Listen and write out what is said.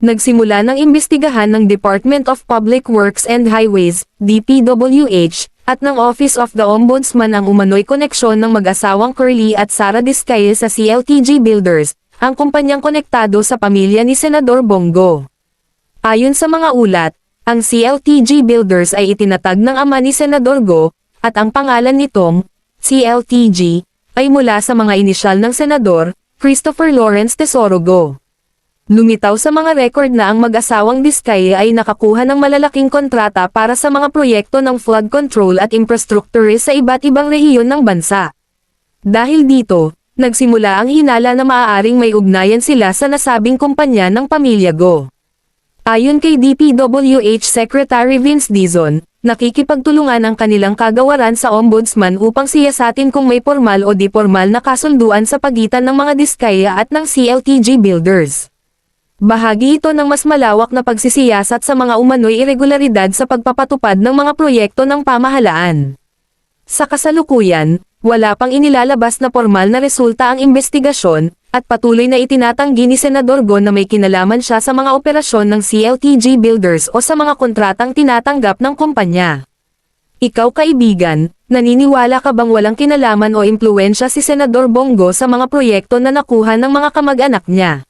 Nagsimula ng imbestigahan ng Department of Public Works and Highways, DPWH, at ng Office of the Ombudsman ang umano'y koneksyon ng mag-asawang Curly at Sara Discaye sa CLTG Builders, ang kumpanyang konektado sa pamilya ni Senador Bongo. Ayon sa mga ulat, ang CLTG Builders ay itinatag ng ama ni Senador Go, at ang pangalan nitong, CLTG, ay mula sa mga inisyal ng Senador, Christopher Lawrence Tesoro Go. Lumitaw sa mga record na ang mag-asawang Diskaya ay nakakuha ng malalaking kontrata para sa mga proyekto ng flood control at infrastructure sa iba't ibang rehiyon ng bansa. Dahil dito, nagsimula ang hinala na maaaring may ugnayan sila sa nasabing kumpanya ng pamilya Go. Ayon kay DPWH Secretary Vince Dizon, nakikipagtulungan ang kanilang kagawaran sa ombudsman upang siyasatin kung may formal o di formal na kasunduan sa pagitan ng mga diskaya at ng CLTG builders. Bahagi ito ng mas malawak na pagsisiyasat sa mga umano'y irregularidad sa pagpapatupad ng mga proyekto ng pamahalaan. Sa kasalukuyan, wala pang inilalabas na formal na resulta ang investigasyon, at patuloy na itinatanggi ni Senador Go na may kinalaman siya sa mga operasyon ng CLTG Builders o sa mga kontratang tinatanggap ng kumpanya. Ikaw kaibigan, naniniwala ka bang walang kinalaman o impluensya si Senador Bongo sa mga proyekto na nakuha ng mga kamag-anak niya?